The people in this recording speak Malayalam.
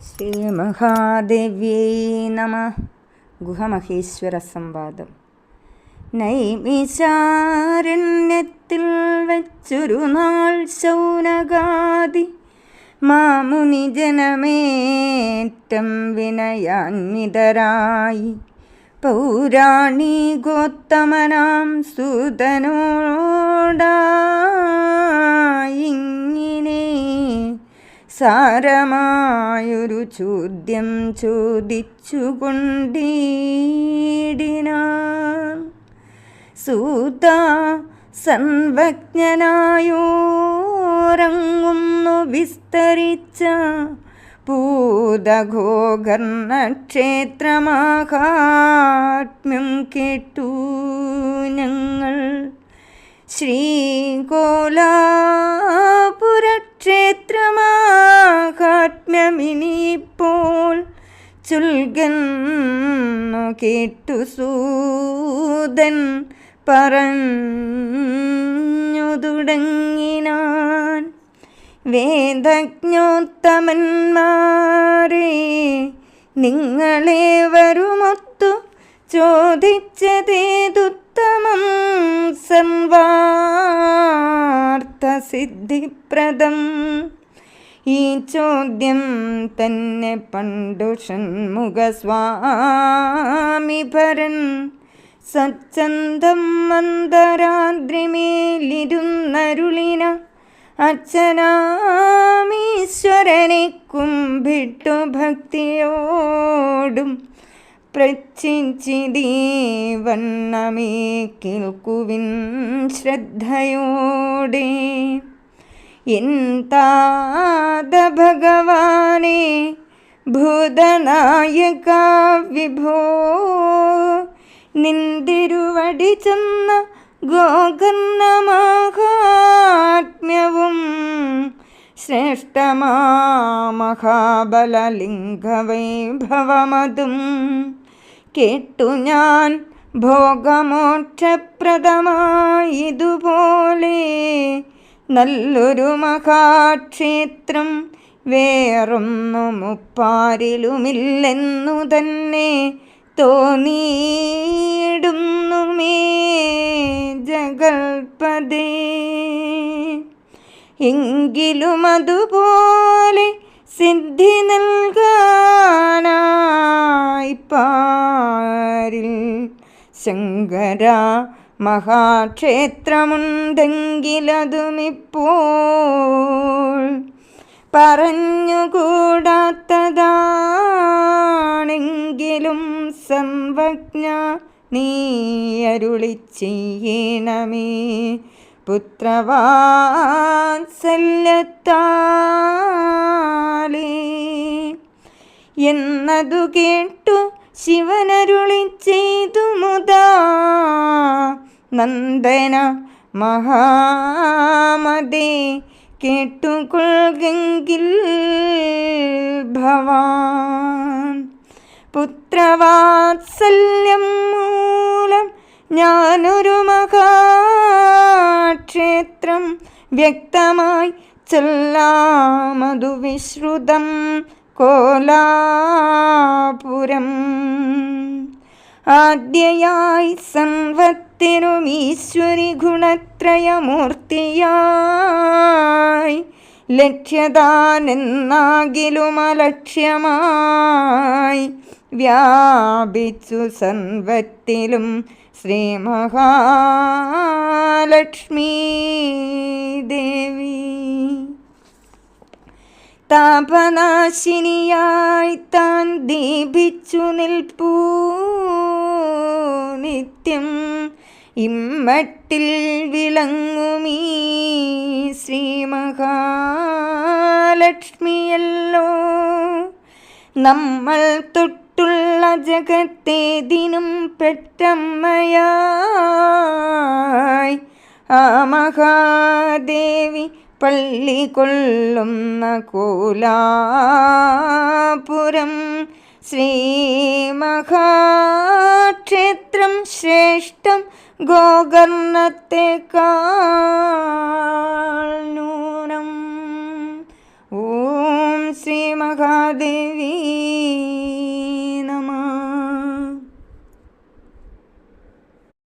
ശ്രീമഹാദേവ്യൈ നമ ഗുഹമഹേശ്വര സംവാദം നൈമിശാരണ്യത്തിൽ വച്ചൊരു നാൾ ശൗനകാദി മാമുനി ജനമേറ്റം വിനയാന്വിതരായി പൗരാണികോത്തമനാം സുതനോടായിങ്ങിനെ സാരമായൊരു ചോദ്യം ചോദിച്ചുകൊണ്ടീടിനാൻ സൂത സൻവജ്ഞനായോരങ്ങുന്നു വിസ്തരിച്ച പൂതഘോകർണക്ഷേത്രമാഹാത്മ്യം കേട്ടു ഞങ്ങൾ. ശ്രീകോലാപുരക്ഷേത്രമാഹാത്മ്യമിനിപ്പോൾ കേട്ടു സൂതൻ പറഞ്ഞു തുടങ്ങിനാൻ. വേദജ്ഞോത്തമന്മാരെ നിങ്ങളെ വരുമൊത്തു ചോദിച്ചതേതുത്തമം സർവാർത്ഥസിദ്ധിപ്രദം. ഈ ചോദ്യം തന്നെ പണ്ടു ഷൺമുഖസ്വാമി ഭരൻ സച്ചന്തം മന്ദരാദ്രിമേലിരുന്നരുളിന അച്ഛനാമീശ്വരനെ കുമ്പിട്ടു ഭക്തിയോടും പ്രച്ചിച്ചിതീവണ്ണമേ കേൾക്കുവിൻ ശ്രദ്ധയോടെ. എന്താത ഭഗവാനെ ഭൂതനായക വിഭോ നിന്തിരുവടി ചെന്ന ഗോകർണമാഹാത്മ്യവും ശ്രേഷ്ഠമാ മഹാബലലിംഗവൈഭവമതും കേട്ടു ഞാൻ ഭോഗമോക്ഷപ്രദമായതുപോലെ നല്ലൊരു മഹാക്ഷേത്രം വേറൊന്നു മുപ്പാരിലുമില്ലെന്നു തന്നെ തോന്നിയിടുന്നു മേ ജഗൽപദേ എങ്കിലും അതുപോലെ സിദ്ധി നൽകാനായി പാരിൽ ശങ്കര മഹാക്ഷേത്രമുണ്ടെങ്കിലതുമിപ്പോൾ. പറഞ്ഞുകൂടാത്തതാണെങ്കിലും സംവജ്ഞ നീ അരുളി ചെയ്യണമേ. പുത്രവാത്സല്യത്താലേ. എന്നതു കേട്ടു ശിവനരുളി ചെയ്തു മുതാ. നന്ദന മഹാമതേ കേട്ടുകൊള്ളുകിൽ ഭവാൻ പുത്രവാത്സല്യം മൂലം ഞാനൊരു മഹാക്ഷേത്രം വ്യക്തമായി ചൊല്ലാമതു വിശ്രുതം കോലാപുരം. ആദ്യയായി സംവത്തിനും ഈശ്വരി ഗുണത്രയമൂർത്തിയായി. ലക്ഷ്യതാനെന്നാകിലും അലക്ഷ്യമായി വ്യാപിച്ചു സൻവത്തിലും ശ്രീ മഹാലക്ഷ്മി ദേവി. താപനാശിനിയായി താൻ ദീപിച്ചു നിൽപ്പൂ. ഇമ്മട്ടിൽ വിളങ്ങുമീ ശ്രീമഹാലക്ഷ്മിയല്ലോ. നമ്മൾ തൊട്ടുള്ള ജഗത്തേതിനും പെറ്റമ്മയായി. ആ മഹാദേവി പള്ളി കൊള്ളുന്ന കോലാപുരം ശ്രീ മഹാക്ഷേത്രം ശ്രേഷ്ഠം ഗോകർണത്തെക്കാൾ നൂനം. ഓം ശ്രീ മഹാദേവി